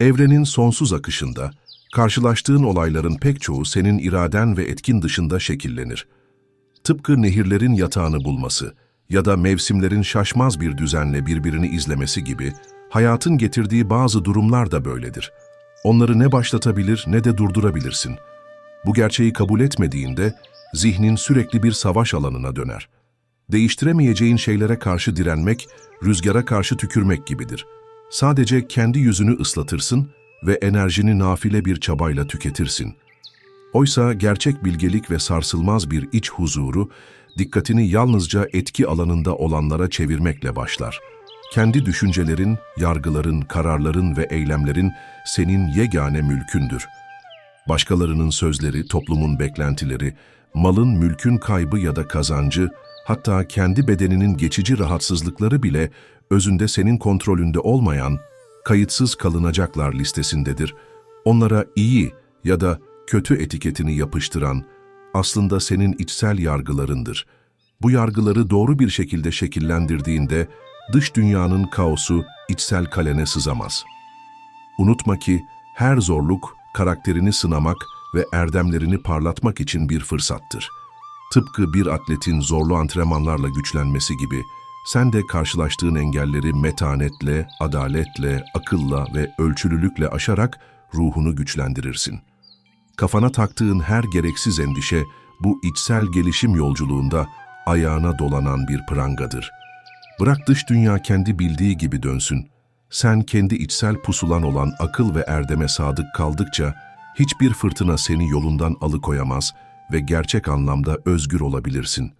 Evrenin sonsuz akışında, karşılaştığın olayların pek çoğu senin iraden ve etkin dışında şekillenir. Tıpkı nehirlerin yatağını bulması ya da mevsimlerin şaşmaz bir düzenle birbirini izlemesi gibi, hayatın getirdiği bazı durumlar da böyledir. Onları ne başlatabilir ne de durdurabilirsin. Bu gerçeği kabul etmediğinde, zihnin sürekli bir savaş alanına döner. Değiştiremeyeceğin şeylere karşı direnmek, rüzgara karşı tükürmek gibidir. Sadece kendi yüzünü ıslatırsın ve enerjini nafile bir çabayla tüketirsin. Oysa gerçek bilgelik ve sarsılmaz bir iç huzuru, dikkatini yalnızca etki alanında olanlara çevirmekle başlar. Kendi düşüncelerin, yargıların, kararların ve eylemlerin senin yegane mülkündür. Başkalarının sözleri, toplumun beklentileri, malın, mülkün kaybı ya da kazancı, hatta kendi bedeninin geçici rahatsızlıkları bile özünde senin kontrolünde olmayan, kayıtsız kalınacaklar listesindedir. Onlara iyi ya da kötü etiketini yapıştıran, aslında senin içsel yargılarındır. Bu yargıları doğru bir şekilde şekillendirdiğinde, dış dünyanın kaosu içsel kalene sızamaz. Unutma ki her zorluk karakterini sınamak ve erdemlerini parlatmak için bir fırsattır. Tıpkı bir atletin zorlu antrenmanlarla güçlenmesi gibi, sen de karşılaştığın engelleri metanetle, adaletle, akılla ve ölçülülükle aşarak ruhunu güçlendirirsin. Kafana taktığın her gereksiz endişe, bu içsel gelişim yolculuğunda ayağına dolanan bir prangadır. Bırak dış dünya kendi bildiği gibi dönsün. Sen kendi içsel pusulan olan akıl ve erdeme sadık kaldıkça, hiçbir fırtına seni yolundan alıkoyamaz ve gerçek anlamda özgür olabilirsin.